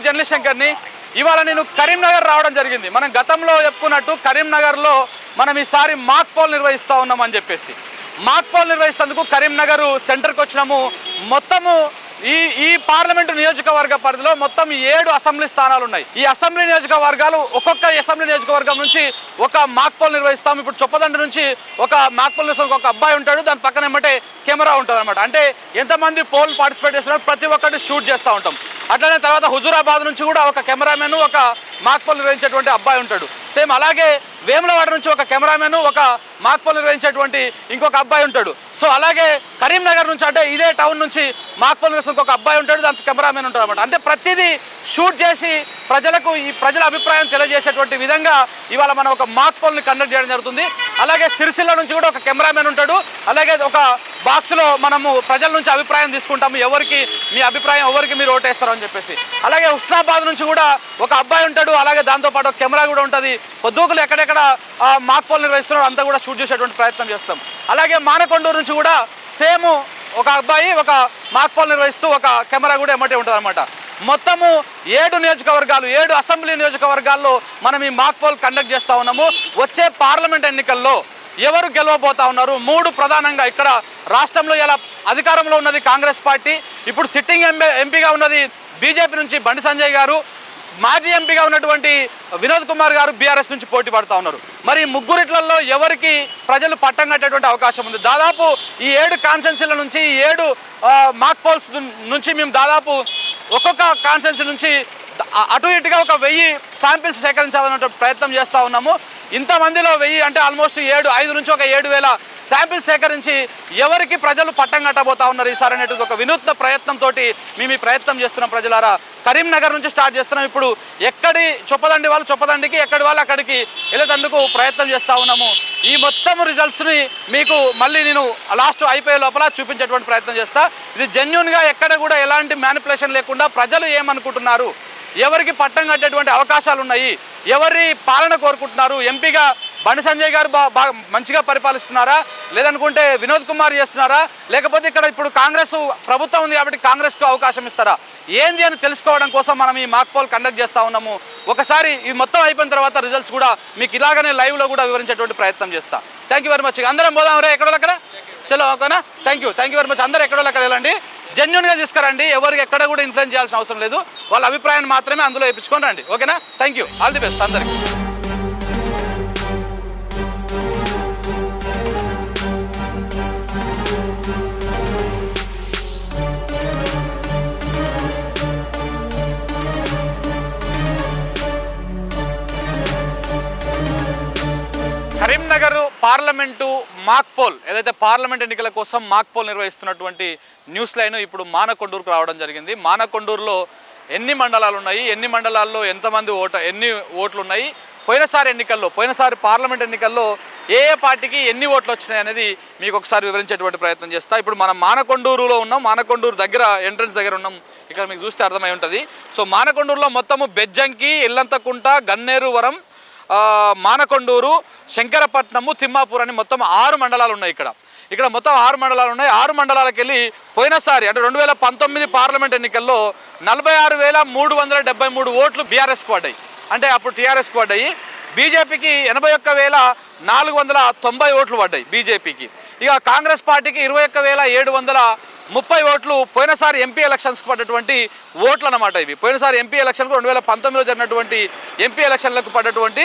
మిత్రులారా నేను జర్నలిస్ట్ శంకర్ని. ఇవాళ నేను కరీంనగర్ రావడం జరిగింది. మనం గతంలో చెప్పుకున్నట్టు కరీంనగర్లో మనం ఈసారి మాక్ పోల్ నిర్వహిస్తూ ఉన్నామని చెప్పేసి. మాక్ పోల్ నిర్వహిస్తేందుకు కరీంనగర్ సెంటర్కి వచ్చినాము. మొత్తము ఈ ఈ పార్లమెంటు నియోజకవర్గ పరిధిలో మొత్తం ఏడు అసెంబ్లీ స్థానాలు ఉన్నాయి. ఈ అసెంబ్లీ నియోజకవర్గాలు ఒక్కొక్క అసెంబ్లీ నియోజకవర్గం నుంచి ఒక మాక్ పోల్ నిర్వహిస్తాం. ఇప్పుడు చొప్పదండి నుంచి ఒక మాక్ పోల్ నిర్వహిస్తాం ఒక అబ్బాయి ఉంటాడు. దాని పక్కన ఏమంటే కెమెరా ఉంటుంది అనమాట అంటే ఎంతమంది పోల్ పార్టిసిపేట్ చేస్తున్నారో ప్రతి ఒక్కటి షూట్ చేస్తూ ఉంటాం. అట్లనే తర్వాత హుజూరాబాద్ నుంచి కూడా ఒక కెమెరామెన్ ఒక మాక్ పోల్ నిర్వహించేటువంటి అబ్బాయి ఉంటాడు. సేమ్ అలాగే వేములవాడ నుంచి ఒక కెమెరామెన్ ఒక మాక్ పోల్ నిర్వహించేటువంటి ఇంకొక అబ్బాయి ఉంటాడు. సో అలాగే కరీంనగర్ నుంచి అంటే ఇదే టౌన్ నుంచి మాక్పల్ పోల్ ఒక అబ్బాయి ఉంటాడు దానికి కెమెరామెన్ ఉంటాడు అనమాట అంటే ప్రతిదీ షూట్ చేసి ప్రజలకు ఈ ప్రజల అభిప్రాయం తెలియజేసేటువంటి విధంగా ఇవాళ మనం ఒక మాక్పోల్ని కండక్ట్ చేయడం జరుగుతుంది. అలాగే సిరిసిల్ల నుంచి కూడా ఒక కెమెరామెన్ ఉంటాడు. అలాగే ఒక బాక్స్లో మనము ప్రజల నుంచి అభిప్రాయం తీసుకుంటాము. ఎవరికి మీ అభిప్రాయం ఎవరికి మీరు ఓటేస్తారు అని చెప్పేసి. అలాగే హుస్నాబాద్ నుంచి కూడా ఒక అబ్బాయి ఉంటాడు. అలాగే దాంతోపాటు ఒక కెమెరా కూడా ఉంటుంది. పొద్దుకులు ఎక్కడెక్కడ ఆ, నిర్వహిస్తున్నారో అంతా కూడా షూట్ చేసేటువంటి ప్రయత్నం చేస్తాం. అలాగే మానకొండూరు నుంచి కూడా సేమ్ ఒక అబ్బాయి ఒక మాక్ నిర్వహిస్తూ ఒక కెమెరా కూడా ఎమ్మటే ఉంటుంది అనమాట మొత్తము ఏడు నియోజకవర్గాలు ఏడు అసెంబ్లీ నియోజకవర్గాల్లో మనం ఈ మాక్ పోల్ కండక్ట్ చేస్తూ ఉన్నాము. వచ్చే పార్లమెంట్ ఎన్నికల్లో ఎవరు గెలవబోతా ఉన్నారు? మూడు ప్రధానంగా ఇక్కడ రాష్ట్రంలో ఇలా అధికారంలో ఉన్నది కాంగ్రెస్ పార్టీ. ఇప్పుడు సిట్టింగ్ ఎంపీ ఎంపీగా ఉన్నది బీజేపీ నుంచి బండి సంజయ్ గారు. మాజీ ఎంపీగా ఉన్నటువంటి వినోద్ కుమార్ గారు బీఆర్ఎస్ నుంచి పోటీ పడుతూ ఉన్నారు. మరి ముగ్గురిట్లలో ఎవరికి ప్రజలు పట్టం కట్టేటువంటి అవకాశం ఉంది? దాదాపు ఈ ఏడు కాన్సెన్సీల నుంచి ఈ ఏడు మాక్ పోల్స్ నుంచి మేము దాదాపు ఒక్కొక్క కాన్సెన్సీ నుంచి అటు ఇటుగా ఒక వెయ్యి శాంపిల్స్ సేకరించాలన్నటువంటి ప్రయత్నం చేస్తూ ఉన్నాము. ఇంతమందిలో వెయ్యి అంటే ఆల్మోస్ట్ ఏడు ఐదు నుంచి ఒక ఏడు వేల శాంపిల్ సేకరించి ఎవరికి ప్రజలు పట్టం కట్టబోతా ఉన్నారు ఈసారి అనేటువంటి ఒక వినూత్న ప్రయత్నంతో మేము ఈ ప్రయత్నం చేస్తున్నాం ప్రజలారా. కరీంనగర్ నుంచి స్టార్ట్ చేస్తున్నాం. ఇప్పుడు ఎక్కడి చొప్పదండి వాళ్ళు? చొప్పదండికి ఎక్కడి వాళ్ళు అక్కడికి వెళ్ళేటందుకు ప్రయత్నం చేస్తూ ఉన్నాము. ఈ మొత్తం రిజల్ట్స్ని మీకు మళ్ళీ నేను లాస్ట్ అయిపోయే లోపల చూపించేటువంటి ప్రయత్నం చేస్తా. ఇది జెన్యున్గా ఎక్కడ కూడా ఎలాంటి మ్యానిపులేషన్ లేకుండా ప్రజలు ఏమనుకుంటున్నారు? ఎవరికి పట్టం కట్టేటువంటి అవకాశాలు ఉన్నాయి ఎవరి పాలన కోరుకుంటున్నారు? ఎంపీగా బండి సంజయ్ గారు బా బాగా మంచిగా పరిపాలిస్తున్నారా? లేదనుకుంటే వినోద్ కుమార్ చేస్తున్నారా? లేకపోతే ఇక్కడ ఇప్పుడు కాంగ్రెస్ ప్రభుత్వం ఉంది కాబట్టి కాంగ్రెస్కు అవకాశం ఇస్తారా? ఏంది అని తెలుసుకోవడం కోసం మనం ఈ మాక్ పోల్ కండక్ట్ చేస్తూ ఉన్నాము. ఒకసారి ఇది మొత్తం అయిపోయిన తర్వాత రిజల్ట్స్ కూడా మీకు ఇలాగనే లైవ్లో కూడా వివరించేటువంటి ప్రయత్నం చేస్తా. థ్యాంక్ యూ వెరీ మచ్ అందరం పోదాం. రే ఎక్కడో అక్కడ? చలో ఓకేనా? Thank you thank you very much అందరూ ఎక్కడో అక్కడ వెళ్ళండి. జెన్యున్గా తీసుకురండి. ఎవరికి ఎక్కడ కూడా ఇన్ఫ్లుయెన్స్ చేయాల్సిన అవసరం లేదు. వాళ్ళ అభిప్రాయాన్ని మాత్రమే అందులో వేయించుకొని రండి. ఓకేనా? Thank you all the best అందరికీ. కరీంనగర్ పార్లమెంటు మాక్ పోల్ ఏదైతే పార్లమెంట్ ఎన్నికల కోసం మాక్ పోల్ నిర్వహిస్తున్నటువంటి న్యూస్ లైన్ ఇప్పుడు మానకొండూరుకు రావడం జరిగింది. మానకొండూరులో ఎన్ని మండలాలు ఉన్నాయి? ఎన్ని మండలాల్లో ఎంతమంది ఓట ఎన్ని ఓట్లు ఉన్నాయి పోయినసారి ఎన్నికల్లో పోయినసారి పార్లమెంట్ ఎన్నికల్లో ఏ ఏ పార్టీకి ఎన్ని ఓట్లు వచ్చినాయి అనేది మీకు ఒకసారి వివరించేటువంటి ప్రయత్నం చేస్తా. ఇప్పుడు మనం మానకొండూరులో ఉన్నాం. మానకొండూరు దగ్గర ఎంట్రన్స్ దగ్గర ఉన్నాం. ఇక్కడ మీకు చూస్తే అర్థమై ఉంటుంది. సో మానకొండూరులో మొత్తము బెజ్జంకి ఇల్లంతకుంట గన్నేరువరం మానకొండూరు శంకరపట్నము తిమ్మాపూర్ అని మొత్తం ఆరు మండలాలు ఉన్నాయి ఇక్కడ. ఇక్కడ మొత్తం ఆరు మండలాలు ఉన్నాయి. ఆరు మండలాలకు వెళ్ళి పోయినసారి అంటే రెండు వేల పంతొమ్మిది పార్లమెంట్ ఎన్నికల్లో నలభై ఆరు వేల మూడు వందల డెబ్బై మూడు ఓట్లు బీఆర్ఎస్కి పడ్డాయి. అంటే అప్పుడు టీఆర్ఎస్కి పడ్డాయి. బీజేపీకి ఎనభై ఒక్క వేల నాలుగు వందల తొంభై ఓట్లు పడ్డాయి బీజేపీకి. ఇక కాంగ్రెస్ పార్టీకి ఇరవై ఒక్క వేల ఏడు వందల ముప్పై ఓట్లు పోయినసారి ఎంపీ ఎలక్షన్స్కి పడ్డటువంటి ఓట్లు అనమాట ఇవి. పోయినసారి ఎంపీ ఎలక్షన్కు రెండు వేల పంతొమ్మిదిలో జరిగినటువంటి ఎంపీ ఎలక్షన్లకు పడ్డటువంటి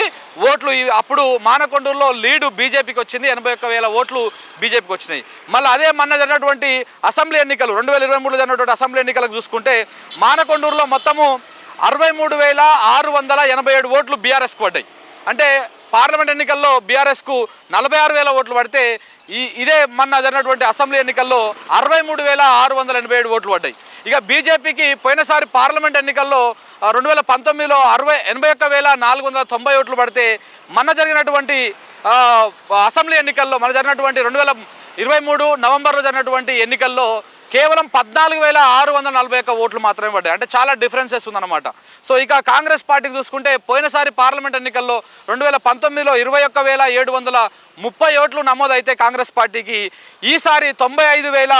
ఓట్లు ఇవి. అప్పుడు మానకొండూరులో లీడు బీజేపీకి వచ్చింది. ఎనభై ఒక్క వేల ఓట్లు బీజేపీకి వచ్చినాయి. మళ్ళీ అదే మొన్న జరిగినటువంటి అసెంబ్లీ ఎన్నికలు రెండు వేల ఇరవై మూడులో జరిగినటువంటి అసెంబ్లీ ఎన్నికలకు చూసుకుంటే మానకొండూరులో మొత్తము అరవై మూడు వేల ఆరు వందల ఎనభై ఏడు ఓట్లు బీఆర్ఎస్కి పడ్డాయి. అంటే పార్లమెంట్ ఎన్నికల్లో బీఆర్ఎస్కు నలభై ఆరు వేల ఓట్లు పడితే ఈ ఇదే మొన్న జరిగినటువంటి అసెంబ్లీ ఎన్నికల్లో అరవై మూడు వేల ఆరు వందల ఎనభై ఏడు ఓట్లు పడ్డాయి. ఇక బీజేపీకి పోయినసారి పార్లమెంట్ ఎన్నికల్లో రెండు వేల పంతొమ్మిదిలో అరవై ఎనభై ఒక్క వేల నాలుగు వందల తొంభై ఓట్లు పడితే మొన్న జరిగినటువంటి అసెంబ్లీ ఎన్నికల్లో మన జరిగినటువంటి రెండు వేల ఇరవై మూడు నవంబర్లో జరిగినటువంటి ఎన్నికల్లో కేవలం పద్నాలుగు వేల ఆరు వందల నలభై ఒక్క ఓట్లు మాత్రమే పడ్డాయి. అంటే చాలా డిఫరెన్సెస్ ఉందన్నమాట. సో ఇక కాంగ్రెస్ పార్టీకి చూసుకుంటే పోయినసారి పార్లమెంట్ ఎన్నికల్లో రెండు వేల పంతొమ్మిదిలో ఇరవై ఒక్క వేల ఏడు వందల ముప్పై ఓట్లు నమోదైతే కాంగ్రెస్ పార్టీకి ఈసారి తొంభై ఐదు వేల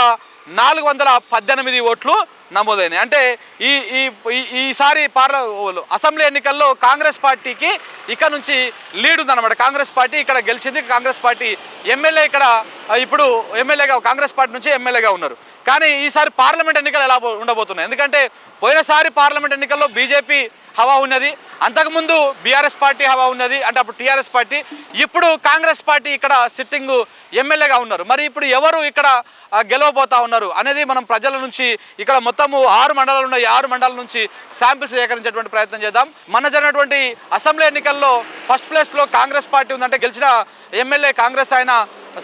నాలుగు వందల పద్దెనిమిది ఓట్లు నమోదైనాయి. అంటే ఈ ఈ ఈ- ఈసారి పార్ల అసెంబ్లీ ఎన్నికల్లో కాంగ్రెస్ పార్టీకి ఇక్కడ నుంచి లీడ్ ఉందన్నమాట. కాంగ్రెస్ పార్టీ ఇక్కడ గెలిచింది. కాంగ్రెస్ పార్టీ ఎమ్మెల్యే ఇక్కడ ఇప్పుడు ఎమ్మెల్యేగా కాంగ్రెస్ పార్టీ నుంచి ఎమ్మెల్యేగా ఉన్నారు. కానీ ఈసారి పార్లమెంట్ ఎన్నికలు ఎలా ఉండబోతున్నాయి? ఎందుకంటే పోయినసారి పార్లమెంట్ ఎన్నికల్లో బీజేపీ హవా ఉన్నది. అంతకుముందు బీఆర్ఎస్ పార్టీ హవా ఉన్నది అంటే అప్పుడు టీఆర్ఎస్ పార్టీ. ఇప్పుడు కాంగ్రెస్ పార్టీ ఇక్కడ సిట్టింగ్ ఎమ్మెల్యేగా ఉన్నారు. మరి ఇప్పుడు ఎవరు ఇక్కడ గెలవబోతా ఉన్నారు అనేది మనం ప్రజల నుంచి ఇక్కడ మొత్తము ఆరు మండలాలు ఉన్నాయి. ఆరు మండలాల నుంచి శాంపిల్స్ సేకరించేటువంటి ప్రయత్నం చేద్దాం. మన జరిగినటువంటి అసెంబ్లీ ఎన్నికల్లో ఫస్ట్ ప్లేస్లో కాంగ్రెస్ పార్టీ ఉందంటే గెలిచిన ఎమ్మెల్యే కాంగ్రెస్ ఆయన.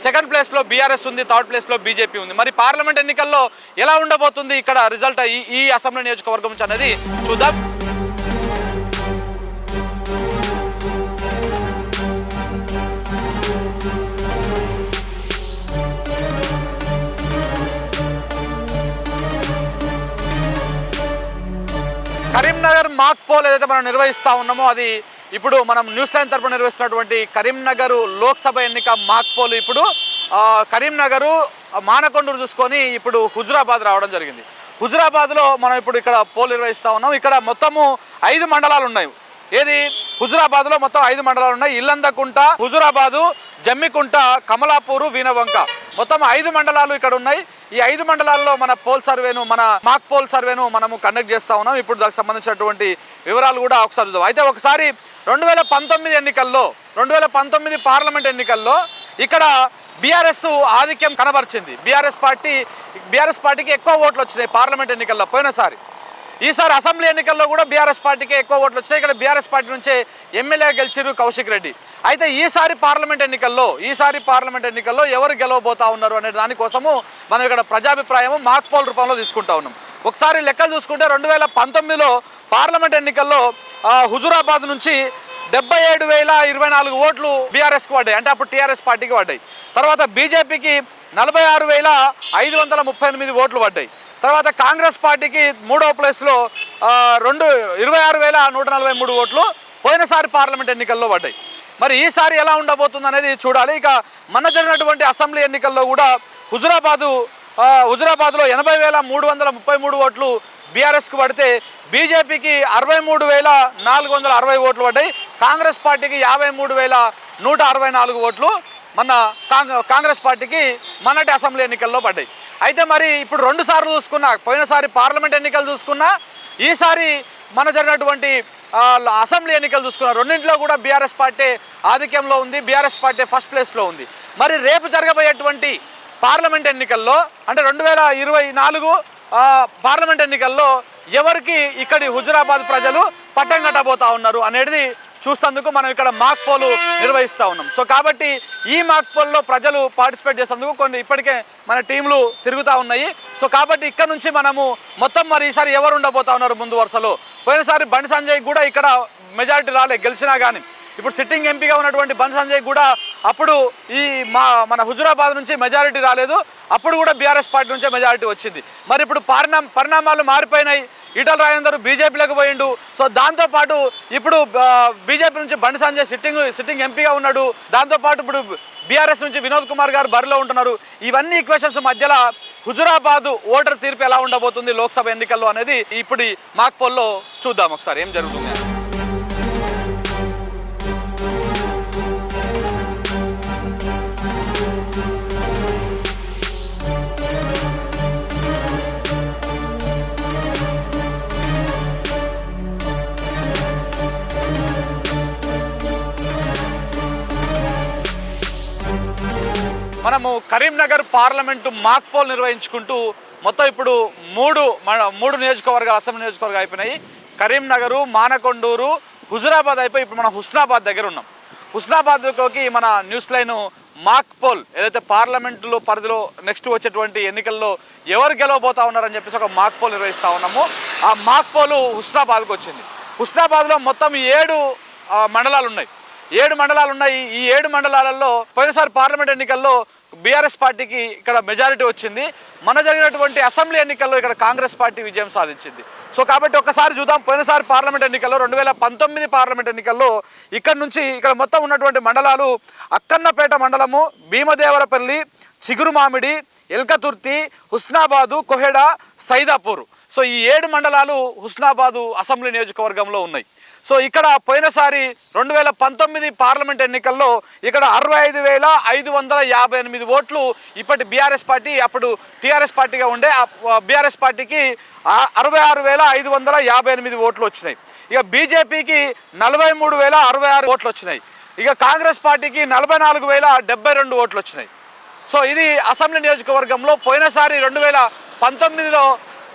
సెకండ్ ప్లేస్లో బీఆర్ఎస్ ఉంది థర్డ్ ప్లేస్లో బీజేపీ ఉంది. మరి పార్లమెంట్ ఎన్నికల్లో ఎలా ఉండబోతుంది ఇక్కడ రిజల్ట్ ఈ ఈ అసెంబ్లీ నియోజకవర్గం నుంచి అనేది చూద్దాం. కరీంనగర్ మాక్ పోల్ ఏదైతే మనం నిర్వహిస్తా ఉన్నామో అది ఇప్పుడు మనం న్యూస్ లైన్ తరపున నిర్వహిస్తున్నటువంటి కరీంనగర్ లోక్సభ ఎన్నిక మాక్ పోల్ ఇప్పుడు కరీంనగరు మానకొండూరు చూసుకొని ఇప్పుడు హుజురాబాద్ రావడం జరిగింది. హుజురాబాద్లో మనం ఇప్పుడు ఇక్కడ పోల్ నిర్వహిస్తా ఉన్నాం. ఇక్కడ మొత్తము ఐదు మండలాలు ఉన్నాయి. ఏది? హుజురాబాద్లో మొత్తం ఐదు మండలాలు ఉన్నాయి. ఇల్లందకుంట హుజురాబాదు జమ్మికుంట కమలాపూరు వీణవంక. మొత్తం ఐదు మండలాలు ఇక్కడ ఉన్నాయి. ఈ ఐదు మండలాల్లో మన పోల్ సర్వేను మన మాక్ పోల్ సర్వేను మనము కండక్ట్ చేస్తా ఉన్నాం. ఇప్పుడు దానికి సంబంధించినటువంటి వివరాలు కూడా ఒకసారి చూద్దాం అయితే ఒకసారి రెండు వేల పంతొమ్మిది ఎన్నికల్లో రెండు వేల పంతొమ్మిది పార్లమెంట్ ఎన్నికల్లో ఇక్కడ బీఆర్ఎస్ ఆధిక్యం కనబరిచింది. బీఆర్ఎస్ పార్టీ బీఆర్ఎస్ పార్టీకి ఎక్కువ ఓట్లు వచ్చినాయి పార్లమెంట్ ఎన్నికల్లో. పోయినసారి ఈసారి అసెంబ్లీ ఎన్నికల్లో కూడా బీఆర్ఎస్ పార్టీకి ఎక్కువ ఓట్లు వచ్చాయి. ఇక్కడ బీఆర్ఎస్ పార్టీ నుంచే ఎమ్మెల్యే గెలిచిరు కౌశిక్ రెడ్డి. అయితే ఈసారి పార్లమెంట్ ఎన్నికల్లో ఈసారి పార్లమెంట్ ఎన్నికల్లో ఎవరు గెలవబోతా ఉన్నారు అనే దానికోసము మనం ఇక్కడ ప్రజాభిప్రాయము మార్క్ పోల్ రూపంలో తీసుకుంటా ఉన్నాం. ఒకసారి లెక్కలు చూసుకుంటే రెండు వేల పంతొమ్మిదిలో పార్లమెంట్ ఎన్నికల్లో హుజురాబాద్ నుంచి డెబ్బై ఏడు వేల ఇరవై నాలుగు ఓట్లు బీఆర్ఎస్కి పడ్డాయి. అంటే అప్పుడు టీఆర్ఎస్ పార్టీకి పడ్డాయి. తర్వాత బీజేపీకి నలభై ఆరు వేల ఐదు వందల ముప్పై ఎనిమిది ఓట్లు పడ్డాయి. తర్వాత కాంగ్రెస్ పార్టీకి మూడో ప్లేస్లో రెండు ఇరవై ఆరు వేల నూట నలభై మూడు ఓట్లు పోయినసారి పార్లమెంట్ ఎన్నికల్లో పడ్డాయి. మరి ఈసారి ఎలా ఉండబోతుంది అనేది చూడాలి. ఇక మన జరిగినటువంటి అసెంబ్లీ ఎన్నికల్లో కూడా హుజురాబాదు హుజురాబాద్లో ఎనభై వేల మూడు వందల ముప్పై మూడు ఓట్లు బీఆర్ఎస్కు పడితే బీజేపీకి అరవై మూడు వేల నాలుగు వందల అరవై ఓట్లు పడ్డాయి. కాంగ్రెస్ పార్టీకి యాభై మూడు వేల నూట అరవై నాలుగు ఓట్లు మన కాంగ్రెస్ పార్టీకి మొన్నటి అసెంబ్లీ ఎన్నికల్లో పడ్డాయి. అయితే మరి ఇప్పుడు రెండు సార్లు చూసుకున్నా పోయినసారి పార్లమెంట్ ఎన్నికలు చూసుకున్నా ఈసారి మన జరిగినటువంటి అసెంబ్లీ ఎన్నికలు చూసుకున్నా రెండింటిలో కూడా బీఆర్ఎస్ పార్టీ ఆధిక్యంలో ఉంది బీఆర్ఎస్ పార్టీ ఫస్ట్ ప్లేస్లో ఉంది. మరి రేపు జరగబోయేటువంటి పార్లమెంట్ ఎన్నికల్లో అంటే రెండు వేల ఇరవై నాలుగు పార్లమెంట్ ఎన్నికల్లో ఎవరికి ఇక్కడి హుజురాబాద్ ప్రజలు పట్టం కట్టబోతా ఉన్నారు అనేది చూసేందుకు మనం ఇక్కడ మాక్ పోలు నిర్వహిస్తూ ఉన్నాం. సో కాబట్టి ఈ మాక్ పోల్లో ప్రజలు పార్టిసిపేట్ చేసేందుకు కొన్ని ఇప్పటికే మన టీంలు తిరుగుతూ ఉన్నాయి. సో కాబట్టి ఇక్కడ నుంచి మనము మొత్తం మరి ఈసారి ఎవరు ఉండబోతా ఉన్నారు ముందు వరుసలో? పోయినసారి బండి సంజయ్ కూడా ఇక్కడ మెజారిటీ రాలే గెలిచినా కానీ ఇప్పుడు సిట్టింగ్ ఎంపీగా ఉన్నటువంటి బండి సంజయ్ కూడా అప్పుడు ఈ మా మన హుజురాబాద్ నుంచి మెజారిటీ రాలేదు. అప్పుడు కూడా బీఆర్ఎస్ పార్టీ నుంచే మెజారిటీ వచ్చింది. మరి ఇప్పుడు పరిణామ పరిణామాలు మారిపోయినాయి. ఈటల రాజేందర్ బీజేపీలోకి పోయిండు. సో దాంతోపాటు ఇప్పుడు బీజేపీ నుంచి బండి సంజయ్ సిట్టింగ్ సిట్టింగ్ ఎంపీగా ఉన్నాడు. దాంతోపాటు ఇప్పుడు బీఆర్ఎస్ నుంచి వినోద్ కుమార్ గారు బరిలో ఉంటున్నారు. ఇవన్నీ ఈక్వేషన్స్ మధ్యలో హుజురాబాద్ ఓటర్ తీర్పు ఎలా ఉండబోతుంది లోక్సభ ఎన్నికల్లో అనేది ఇప్పుడు ఈ మాక్ పోల్లో చూద్దాం ఒకసారి. ఏం జరుగుతుంది? మనము కరీంనగర్ పార్లమెంటు మాక్ పోల్ నిర్వహించుకుంటూ మొత్తం ఇప్పుడు మూడు మూడు నియోజకవర్గాలు అసెంబ్లీ నియోజకవర్గాలు అయిపోయినాయి. కరీంనగరు మానకొండూరు హుజురాబాద్ అయిపోయి ఇప్పుడు మనం హుస్నాబాద్ దగ్గర ఉన్నాం. హుస్నాబాద్లోకి మన న్యూస్ లైన్ మాక్ పోల్ ఏదైతే పార్లమెంటులో పరిధిలో నెక్స్ట్ వచ్చేటువంటి ఎన్నికల్లో ఎవరు గెలవబోతా ఉన్నారని చెప్పేసి ఒక మాక్ పోల్ నిర్వహిస్తూ ఉన్నాము. ఆ మాక్ పోలు హుస్నాబాద్కి వచ్చింది. హుస్నాబాద్లో మొత్తం ఏడు మండలాలు ఉన్నాయి. ఏడు మండలాలు ఉన్నాయి. ఈ ఏడు మండలాలలో పోయినసారి పార్లమెంట్ ఎన్నికల్లో బీఆర్ఎస్ పార్టీకి ఇక్కడ మెజారిటీ వచ్చింది. మన జరిగినటువంటి అసెంబ్లీ ఎన్నికల్లో ఇక్కడ కాంగ్రెస్ పార్టీ విజయం సాధించింది. సో కాబట్టి ఒకసారి చూద్దాం. పోయినసారి పార్లమెంట్ ఎన్నికల్లో రెండు వేల పంతొమ్మిది పార్లమెంట్ ఎన్నికల్లో ఇక్కడ నుంచి ఇక్కడ మొత్తం ఉన్నటువంటి మండలాలు అక్కన్నపేట మండలము భీమదేవరపల్లి చిగురుమామిడి ఎల్కతుర్తి హుస్నాబాదు కొహెడా సైదాపూర్. సో ఈ ఏడు మండలాలు హుస్నాబాదు అసెంబ్లీ నియోజకవర్గంలో ఉన్నాయి. సో ఇక్కడ పోయినసారి రెండు వేల పంతొమ్మిది పార్లమెంట్ ఎన్నికల్లో ఇక్కడ అరవై ఐదు వేల ఐదు వందల యాభై ఎనిమిది ఓట్లు ఇప్పటి బీఆర్ఎస్ పార్టీ అప్పుడు టీఆర్ఎస్ పార్టీగా ఉండే బీఆర్ఎస్ పార్టీకి అరవై ఆరు వేల ఐదు వందల యాభై ఎనిమిది ఓట్లు వచ్చినాయి. ఇక బీజేపీకి నలభై మూడు వేల అరవై ఆరు ఓట్లు వచ్చినాయి. ఇక కాంగ్రెస్ పార్టీకి నలభై నాలుగు వేల డెబ్బై రెండు ఓట్లు వచ్చినాయి. సో ఇది అసెంబ్లీ నియోజకవర్గంలో పోయినసారి రెండు వేల పంతొమ్మిదిలో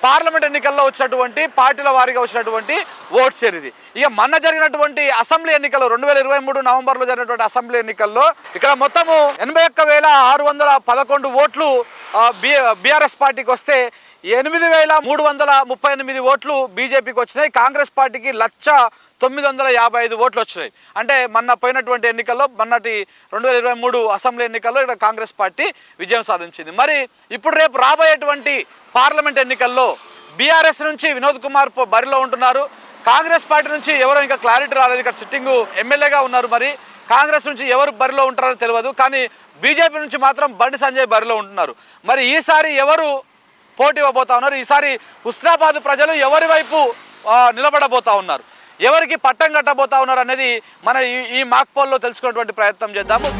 పార్లమెంట్ ఎన్నికల్లో వచ్చినటువంటి పార్టీల వారీగా వచ్చినటువంటి ఓట్ షేర్ ఇది ఇక మొన్న జరిగినటువంటి అసెంబ్లీ ఎన్నికల్లో రెండు వేల ఇరవై మూడు నవంబర్లో జరిగినటువంటి అసెంబ్లీ ఎన్నికల్లో ఇక్కడ మొత్తము ఎనభై ఒక్క వేల ఆరు వందల పదకొండు ఓట్లు బి బీఆర్ఎస్ పార్టీకి వస్తే ఎనిమిది వేల మూడు వందల ముప్పై ఎనిమిది ఓట్లు బీజేపీకి వచ్చినాయి. కాంగ్రెస్ పార్టీకి లక్ష తొమ్మిది వందల యాభై ఐదు ఓట్లు వచ్చినాయి అంటే మొన్న పోయినటువంటి ఎన్నికల్లో మొన్నటి రెండు వేల ఇరవై మూడు అసెంబ్లీ ఎన్నికల్లో ఇక్కడ కాంగ్రెస్ పార్టీ విజయం సాధించింది. మరి ఇప్పుడు రేపు రాబోయేటువంటి పార్లమెంట్ ఎన్నికల్లో బీఆర్ఎస్ నుంచి వినోద్ కుమార్ బరిలో ఉంటున్నారు. కాంగ్రెస్ పార్టీ నుంచి ఎవరో ఇంకా క్లారిటీ రాలేదు. ఇక్కడ సిట్టింగ్ ఎమ్మెల్యేగా ఉన్నారు మరి. కాంగ్రెస్ నుంచి ఎవరు బరిలో ఉంటారో తెలియదు. కానీ బీజేపీ నుంచి మాత్రం బండి సంజయ్ బరిలో ఉంటున్నారు. మరి ఈసారి ఎవరు పోటీ ఇవ్వబోతా ఉన్నారు? ఈసారి హుస్నాబాద్ ప్రజలు ఎవరి వైపు నిలబడబోతా ఉన్నారు? ఎవరికి పట్టం కట్టబోతా ఉన్నారు అనేది మన ఈ ఈ మాక్ పోల్లో తెలుసుకునేటువంటి ప్రయత్నం చేద్దాము.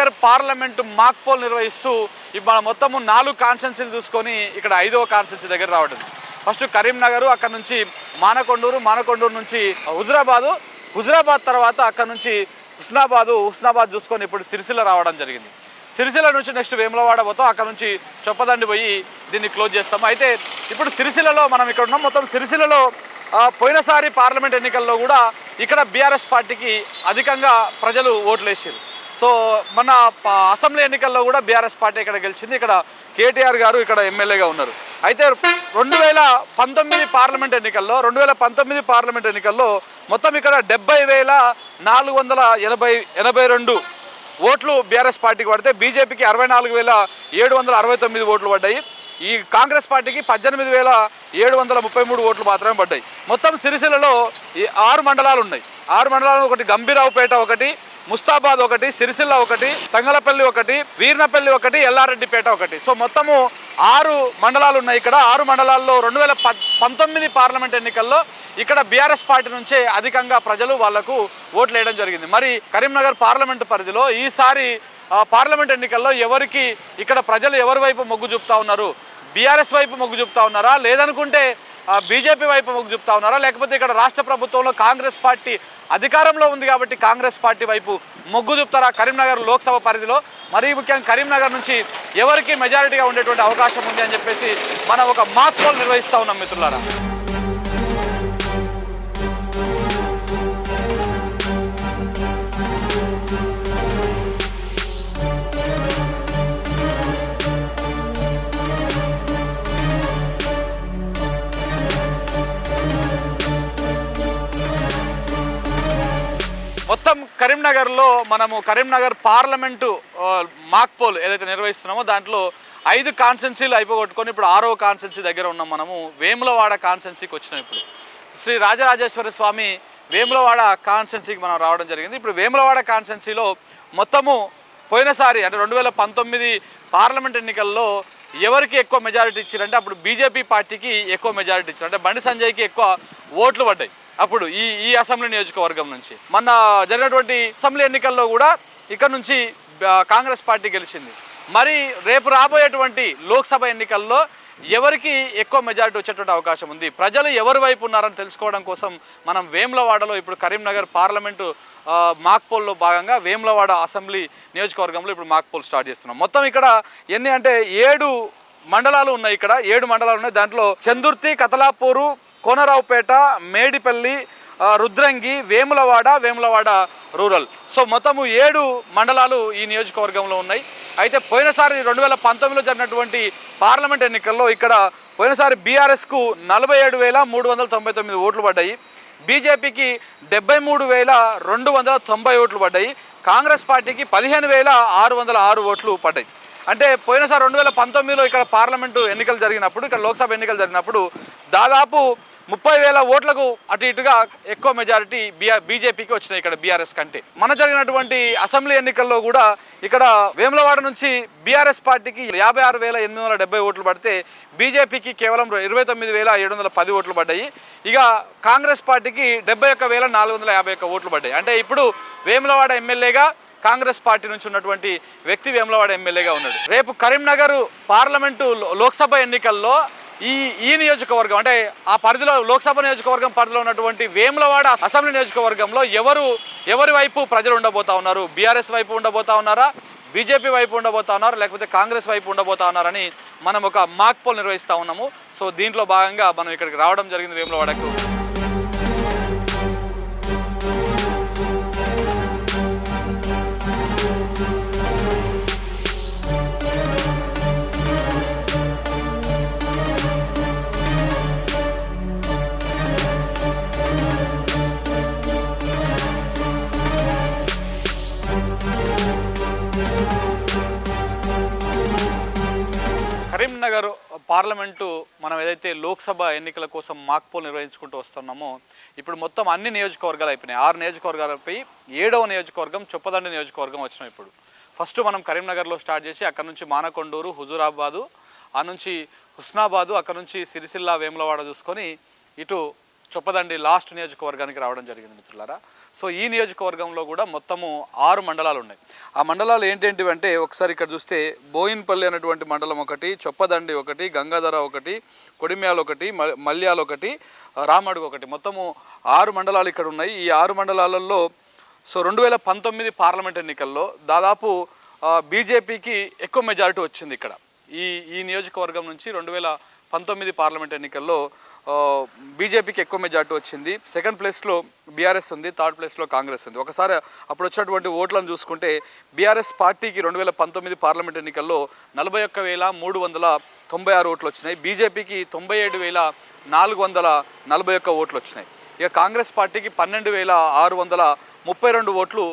నగర్ పార్లమెంటు మాక్ పోల్ నిర్వహిస్తూ ఇప్పుడు మొత్తము నాలుగు కాన్స్టెన్సీలు చూసుకొని ఇక్కడ ఐదవ కాన్స్టెన్సీ దగ్గర రావడం. ఫస్ట్ కరీంనగర్ అక్కడ నుంచి మానకొండూరు మానకొండూరు నుంచి హుజురాబాదు హుజురాబాద్ తర్వాత అక్కడ నుంచి హుస్నాబాదు హుస్నాబాద్ చూసుకొని ఇప్పుడు సిరిసిల్ల రావడం జరిగింది. సిరిసిల్ల నుంచి నెక్స్ట్ వేములవాడ పోతాం. అక్కడ నుంచి చొప్పదండి పోయి దీన్ని క్లోజ్ చేస్తాము అయితే ఇప్పుడు సిరిసిల్లలో మనం ఇక్కడ ఉన్నాం. మొత్తం సిరిసిల్లలో పోయినసారి పార్లమెంట్ ఎన్నికల్లో కూడా ఇక్కడ బీఆర్ఎస్ పార్టీకి అధికంగా ప్రజలు ఓట్లు వేసారు సో మన అసెంబ్లీ ఎన్నికల్లో కూడా బీఆర్ఎస్ పార్టీ ఇక్కడ గెలిచింది. ఇక్కడ కేటీఆర్ గారు ఇక్కడ ఎమ్మెల్యేగా ఉన్నారు. అయితే రెండు వేల పంతొమ్మిది పార్లమెంట్ ఎన్నికల్లో రెండు వేల పంతొమ్మిది పార్లమెంట్ ఎన్నికల్లో మొత్తం ఇక్కడ డెబ్బై వేల నాలుగు వందల ఎనభై ఎనభై రెండు ఓట్లు బీఆర్ఎస్ పార్టీకి పడితే బీజేపీకి అరవై నాలుగు వేల ఏడు వందల అరవై తొమ్మిది ఓట్లు పడ్డాయి. ఈ కాంగ్రెస్ పార్టీకి పద్దెనిమిది వేల ఏడు వందల ముప్పై మూడు ఓట్లు మాత్రమే పడ్డాయి. మొత్తం సిరిసిల్లలో ఈ ఆరు మండలాలు ఉన్నాయి. ఆరు మండలాలు ఒకటి గంభీరావుపేట ఒకటి ముస్తాబాద్ ఒకటి సిరిసిల్ల ఒకటి తంగలపల్లి ఒకటి వీర్నపల్లి ఒకటి ఎల్లారెడ్డిపేట ఒకటి. సో మొత్తము ఆరు మండలాలు ఉన్నాయి ఇక్కడ. ఆరు మండలాల్లో రెండు వేల పంతొమ్మిది పార్లమెంట్ ఎన్నికల్లో ఇక్కడ బీఆర్ఎస్ పార్టీ నుంచే అధికంగా ప్రజలు వాళ్ళకు ఓట్లు వేయడం జరిగింది. మరి కరీంనగర్ పార్లమెంటు పరిధిలో ఈసారి పార్లమెంట్ ఎన్నికల్లో ఎవరికి ఇక్కడ ప్రజలు ఎవరి వైపు మొగ్గు చూపుతా ఉన్నారు? బీఆర్ఎస్ వైపు మొగ్గు చూపుతా ఉన్నారా? లేదనుకుంటే బీజేపీ వైపు మొగ్గు చూపుతా ఉన్నారా? లేకపోతే ఇక్కడ రాష్ట్ర ప్రభుత్వంలో కాంగ్రెస్ పార్టీ అధికారంలో ఉంది కాబట్టి కాంగ్రెస్ పార్టీ వైపు మొగ్గు చూపుతారా? కరీంనగర్ లోక్సభ పరిధిలో. మరీ ముఖ్యంగా కరీంనగర్ నుంచి ఎవరికి మెజారిటీగా ఉండేటువంటి అవకాశం ఉంది అని చెప్పేసి మనం ఒక మాక్ పోల్ నిర్వహిస్తూ ఉన్నాం మిత్రులారా. కరీంనగర్లో మనము Karimnagar parliament mock poll mock poll ఏదైతే నిర్వహిస్తున్నామో దాంట్లో ఐదు కాన్స్టెన్సీలు అయిపోగొట్టుకొని ఇప్పుడు ఆరో కాన్స్టెన్సీ దగ్గర ఉన్నాం మనము. వేములవాడ కాన్స్టెన్సీకి వచ్చినాం ఇప్పుడు. శ్రీ రాజరాజేశ్వర స్వామి వేములవాడ కాన్స్టెన్సీకి మనం రావడం జరిగింది. ఇప్పుడు వేములవాడ కాన్స్టెన్సీలో మొత్తము పోయినసారి అంటే రెండు వేల పంతొమ్మిది పార్లమెంట్ ఎన్నికల్లో ఎవరికి ఎక్కువ మెజారిటీ ఇచ్చారంటే అప్పుడు బీజేపీ పార్టీకి ఎక్కువ మెజారిటీ ఇచ్చారు. అంటే బండి సంజయ్కి ఎక్కువ ఓట్లు పడ్డాయి. అప్పుడు ఈ ఈ అసెంబ్లీ నియోజకవర్గం నుంచి. మొన్న జరిగినటువంటి అసెంబ్లీ ఎన్నికల్లో కూడా ఇక్కడ నుంచి కాంగ్రెస్ పార్టీ గెలిచింది. మరి రేపు రాబోయేటువంటి లోక్సభ ఎన్నికల్లో ఎవరికి ఎక్కువ మెజారిటీ వచ్చేటువంటి అవకాశం ఉంది? ప్రజలు ఎవరి వైపు ఉన్నారని తెలుసుకోవడం కోసం మనం వేములవాడలో ఇప్పుడు కరీంనగర్ పార్లమెంటు మాక్ పోల్లో భాగంగా వేములవాడ అసెంబ్లీ నియోజకవర్గంలో ఇప్పుడు మాక్ పోల్ స్టార్ట్ చేస్తున్నాం. మొత్తం ఇక్కడ ఎన్ని అంటే ఏడు మండలాలు ఉన్నాయి ఇక్కడ. ఏడు మండలాలు ఉన్నాయి. దాంట్లో చందుర్తి కతలాపూరు కోనరావుపేట మేడిపల్లి రుద్రంగి వేములవాడ వేములవాడ రూరల్. సో మొత్తము ఏడు మండలాలు ఈ నియోజకవర్గంలో ఉన్నాయి. అయితే పోయినసారి రెండు వేల పంతొమ్మిదిలో జరిగినటువంటి పార్లమెంట్ ఎన్నికల్లో ఇక్కడ పోయినసారి బీఆర్ఎస్కు నలభై ఏడు వేల మూడు వందల తొంభై తొమ్మిది ఓట్లు పడ్డాయి. బీజేపీకి డెబ్బై మూడు వేల రెండు వందల తొంభై ఓట్లు పడ్డాయి. కాంగ్రెస్ పార్టీకి పదిహేను వేల ఆరు వందల ఆరు ఓట్లు పడ్డాయి. అంటే పోయినసారి రెండు వేల పంతొమ్మిదిలో ఇక్కడ పార్లమెంటు ఎన్నికలు జరిగినప్పుడు ఇక్కడ లోక్సభ ఎన్నికలు జరిగినప్పుడు దాదాపు ముప్పై వేల ఓట్లకు అటు ఇటుగా ఎక్కువ మెజారిటీ బీఆర్ బీజేపీకి వచ్చినాయి ఇక్కడ బీఆర్ఎస్ కంటే. మన జరిగినటువంటి అసెంబ్లీ ఎన్నికల్లో కూడా ఇక్కడ వేములవాడ నుంచి బీఆర్ఎస్ పార్టీకి యాభై ఆరు వేల ఎనిమిది వందల డెబ్బై ఓట్లు పడితే బీజేపీకి కేవలం ఇరవై తొమ్మిది వేల ఏడు వందల పది ఓట్లు పడ్డాయి. ఇక కాంగ్రెస్ పార్టీకి డెబ్బై ఒక్క వేల నాలుగు వందల యాభై ఒక్క ఓట్లు పడ్డాయి. అంటే ఇప్పుడు వేములవాడ ఎమ్మెల్యేగా కాంగ్రెస్ పార్టీ నుంచి ఉన్నటువంటి వ్యక్తి వేములవాడ ఎమ్మెల్యేగా ఉన్నాడు. రేపు కరీంనగర్ పార్లమెంటు లో- లోక్సభ ఎన్నికల్లో ఈ ఈ నియోజకవర్గం అంటే ఆ పరిధిలో లోక్సభ నియోజకవర్గం పరిధిలో ఉన్నటువంటి వేములవాడ అసెంబ్లీ నియోజకవర్గంలో ఎవరు ఎవరి వైపు ప్రజలు ఉండబోతా ఉన్నారు? బీఆర్ఎస్ వైపు ఉండబోతా ఉన్నారా? బీజేపీ వైపు ఉండబోతా ఉన్నారు? లేకపోతే కాంగ్రెస్ వైపు ఉండబోతా ఉన్నారని మనం ఒక మాక్ పోల్ నిర్వహిస్తూ ఉన్నాము. సో దీంట్లో భాగంగా మనం ఇక్కడికి రావడం జరిగింది వేములవాడకు. కరీంనగర్ పార్లమెంటు మనం ఏదైతే లోక్సభ ఎన్నికల కోసం మాక్ పోల్ నిర్వహించుకుంటూ వస్తున్నామో ఇప్పుడు మొత్తం అన్ని నియోజకవర్గాలు అయిపోయినాయి. ఆరు నియోజకవర్గాలపై ఏడవ నియోజకవర్గం చొప్పదండి నియోజకవర్గం వచ్చినాం ఇప్పుడు. ఫస్ట్ మనం కరీంనగర్లో స్టార్ట్ చేసి అక్కడ నుంచి మానకొండూరు హుజూరాబాదు ఆ నుంచి హుస్నాబాదు అక్కడ నుంచి సిరిసిల్ల వేములవాడ చూసుకొని ఇటు చొప్పదండి లాస్ట్ నియోజకవర్గానికి రావడం జరిగింది మిత్రులారా. సో ఈ నియోజకవర్గంలో కూడా మొత్తము ఆరు మండలాలు ఉన్నాయి ఆ మండలాలు ఏంటేంటివి అంటే ఒకసారి ఇక్కడ చూస్తే బోయిన్పల్లి అనేటువంటి మండలం ఒకటి చొప్పదండి ఒకటి గంగాధర ఒకటి కొడిమ్యాల్ ఒకటి మ- మల్యాల్ ఒకటి రామడుగు ఒకటి. మొత్తము ఆరు మండలాలు ఇక్కడ ఉన్నాయి. ఈ ఆరు మండలాలలో సో రెండు వేల పంతొమ్మిది పార్లమెంట్ ఎన్నికల్లో దాదాపు బీజేపీకి ఎక్కువ మెజారిటీ వచ్చింది ఇక్కడ. ఈ ఈ నియోజకవర్గం నుంచి రెండు వేల పంతొమ్మిది పార్లమెంట్ ఎన్నికల్లో బీజేపీకి ఎక్కువ మెజార్టీ వచ్చింది. సెకండ్ ప్లేస్లో బీఆర్ఎస్ ఉంది థర్డ్ ప్లేస్లో కాంగ్రెస్ ఉంది. ఒకసారి అప్పుడు వచ్చినటువంటి ఓట్లను చూసుకుంటే బీఆర్ఎస్ పార్టీకి రెండు వేల పంతొమ్మిది పార్లమెంట్ ఎన్నికల్లో నలభై ఒక్క వేల మూడు వందల తొంభై ఆరు ఓట్లు వచ్చినాయి. బీజేపీకి తొంభై ఏడు వేల నాలుగు వందల నలభై ఒక్క ఓట్లు వచ్చినాయి. ఇక కాంగ్రెస్ పార్టీకి పన్నెండు వేల ఆరు వందల ముప్పై రెండు ఓట్లు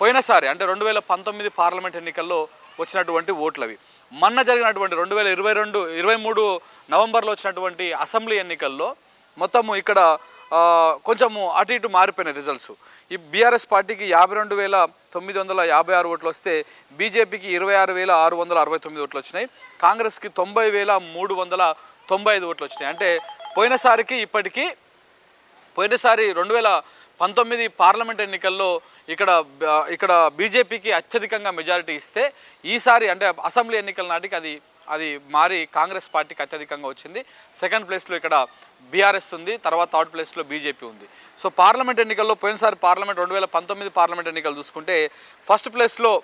పోయినసారి అంటే రెండు వేల పంతొమ్మిది పార్లమెంట్ ఎన్నికల్లో వచ్చినటువంటి ఓట్లు అవి మొన్న జరిగినటువంటి రెండు వేల ఇరవై రెండు ఇరవై మూడు నవంబర్లో వచ్చినటువంటి అసెంబ్లీ ఎన్నికల్లో మొత్తము ఇక్కడ కొంచెము అటు ఇటు మారిపోయినాయి రిజల్ట్స్. ఈ బీఆర్ఎస్ పార్టీకి యాభై రెండు వేల తొమ్మిది వందల యాభై ఆరు ఓట్లు వస్తే బీజేపీకి ఇరవై ఆరు వేల ఆరు వందల అరవై తొమ్మిది ఓట్లు వచ్చినాయి. కాంగ్రెస్కి తొంభై వేల మూడు వందల తొంభై ఐదు ఓట్లు వచ్చినాయి. అంటే పోయినసారికి ఇప్పటికీ పోయినసారి రెండు వేల పంతొమ్మిది పార్లమెంట్ ఎన్నికల్లో ఇక్కడ ఇక్కడ బీజేపీకి అత్యధికంగా మెజారిటీ ఇస్తే ఈసారి అంటే అసెంబ్లీ ఎన్నికల నాటికి అది అది మారి కాంగ్రెస్ పార్టీకి అత్యధికంగా వచ్చింది. సెకండ్ ప్లేస్లో ఇక్కడ బీఆర్ఎస్ ఉంది తర్వాత థర్డ్ ప్లేస్లో బీజేపీ ఉంది. సో పార్లమెంట్ ఎన్నికల్లో పోయినసారి పార్లమెంట్ రెండు వేల పంతొమ్మిది పార్లమెంట్ ఎన్నికలు చూసుకుంటే ఫస్ట్ ప్లేస్లో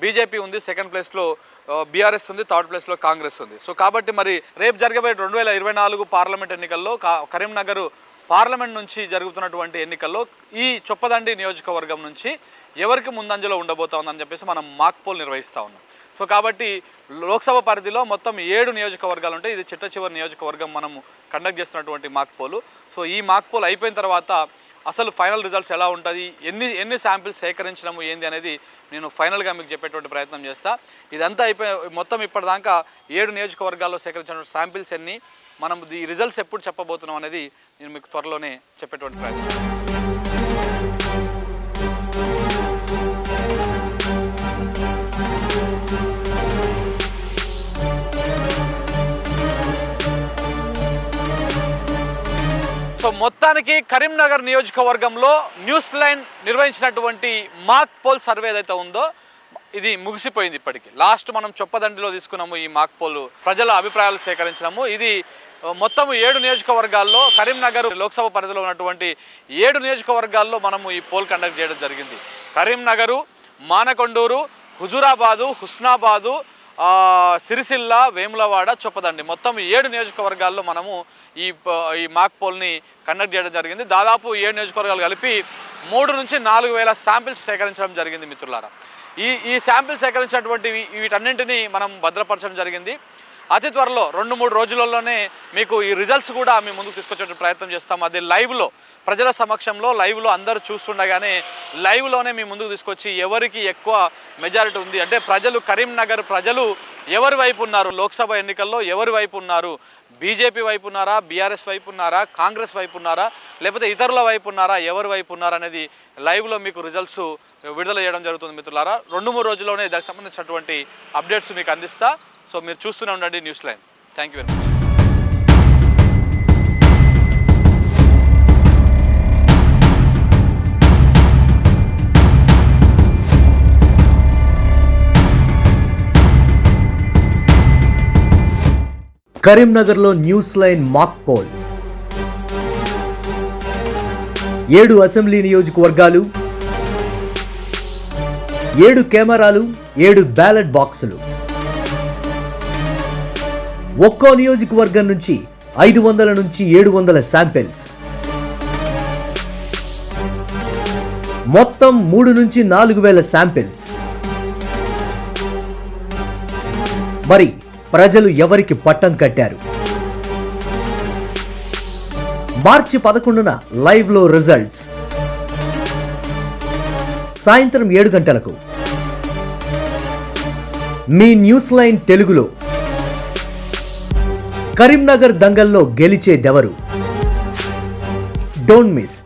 బీజేపీ ఉంది సెకండ్ ప్లేస్లో బీఆర్ఎస్ ఉంది థర్డ్ ప్లేస్లో కాంగ్రెస్ ఉంది. సో కాబట్టి మరి రేపు జరగబోయే రెండు వేల ఇరవై నాలుగు పార్లమెంట్ ఎన్నికల్లో కా- కరీంనగర్ పార్లమెంట్ నుంచి జరుగుతున్నటువంటి ఎన్నికల్లో ఈ చొప్పదండి నియోజకవర్గం నుంచి ఎవరికి ముందంజలో ఉండబోతా ఉందని చెప్పేసి మనం మాక్ పోల్ నిర్వహిస్తూ ఉన్నాం. సో కాబట్టి లోక్సభ పరిధిలో మొత్తం ఏడు నియోజకవర్గాలు ఉంటాయి. ఇది చిట్ట చివరి నియోజకవర్గం మనం కండక్ట్ చేస్తున్నటువంటి మాక్ పోలు. సో ఈ మాక్ పోల్ అయిపోయిన తర్వాత అసలు ఫైనల్ రిజల్ట్స్ ఎలా ఉంటుంది? ఎన్ని ఎన్ని శాంపిల్స్ సేకరించడము ఏంది అనేది నేను ఫైనల్గా మీకు చెప్పేటువంటి ప్రయత్నం చేస్తా. ఇదంతా అయిపోయి మొత్తం ఇప్పటిదాకా ఏడు నియోజకవర్గాల్లో సేకరించిన శాంపిల్స్ ఎన్ని? మనం ఈ రిజల్ట్స్ ఎప్పుడు చెప్పబోతున్నాం అనేది నేను మీకు త్వరలోనే చెప్పేటువంటి ప్రయత్నం సో మొత్తానికి కరీంనగర్ నియోజకవర్గంలో న్యూస్ లైన్ నిర్వహించినటువంటి మాక్ పోల్ సర్వే ఏదైతే ఉందో ఇది ముగిసిపోయింది ఇప్పటికి. లాస్ట్ మనం చొప్పదండిలో తీసుకున్నాము ఈ మాక్ పోల్. ప్రజల అభిప్రాయాలు సేకరించినాము. ఇది మొత్తం ఏడు నియోజకవర్గాల్లో కరీంనగర్ లోక్సభ పరిధిలో ఉన్నటువంటి ఏడు నియోజకవర్గాల్లో మనము ఈ పోల్ కండక్ట్ చేయడం జరిగింది. కరీంనగరు మానకొండూరు హుజురాబాదు హుస్నాబాదు సిరిసిల్ల వేములవాడ చొప్పదండి. మొత్తం ఏడు నియోజకవర్గాల్లో మనము ఈ ఈ మాక్ పోల్ని కండక్ట్ చేయడం జరిగింది. దాదాపు ఏడు నియోజకవర్గాలు కలిపి మూడు నుంచి నాలుగు వేల శాంపిల్స్ సేకరించడం జరిగింది మిత్రులారా. ఈ ఈ శాంపిల్ సేకరించినటువంటి వీటన్నింటినీ మనం భద్రపరచడం జరిగింది. అతి త్వరలో రెండు మూడు రోజులలోనే మీకు ఈ రిజల్ట్స్ కూడా మీ ముందుకు తీసుకొచ్చే ప్రయత్నం చేస్తాం. అది లైవ్లో ప్రజల సమక్షంలో లైవ్లో అందరూ చూస్తుండగానే లైవ్లోనే మీ ముందుకు తీసుకొచ్చి ఎవరికి ఎక్కువ మెజారిటీ ఉంది? అంటే ప్రజలు కరీంనగర్ ప్రజలు ఎవరి వైపు ఉన్నారు? లోక్సభ ఎన్నికల్లో ఎవరి వైపు ఉన్నారు? బీజేపీ వైపు ఉన్నారా? బీఆర్ఎస్ వైపు ఉన్నారా? కాంగ్రెస్ వైపు ఉన్నారా? లేకపోతే ఇతరుల వైపు ఉన్నారా? ఎవరి వైపు ఉన్నారా? అనేది లైవ్లో మీకు రిజల్ట్స్ విడుదల చేయడం జరుగుతుంది మిత్రులారా. రెండు మూడు రోజుల్లోనే దానికి సంబంధించినటువంటి అప్డేట్స్ మీకు అందిస్తా. సో మీరు చూస్తూనే ఉండండి News Line. Thank you very much కరీంనగర్లో న్యూస్ లైన్ మాక్ పోల్. ఏడు అసెంబ్లీ నియోజకవర్గాలు ఏడు కెమెరాలు ఏడు బ్యాలెట్ బాక్సులు. ఒక్కో నియోజకవర్గం నుంచి ఐదు వందల నుంచి ఏడు వందల శాంపిల్స్. మొత్తం మూడు నుంచి నాలుగు వేల శాంపిల్స్. మరి ప్రజలు ఎవరికి పట్టం కట్టారు? మార్చి పదకొండున లైవ్లో రిజల్ట్స్. సాయంత్రం ఏడు గంటలకు మీ న్యూస్ లైన్ తెలుగులో కరీంనగర్ దంగల్లో గెలిచేదెవరు? Don't miss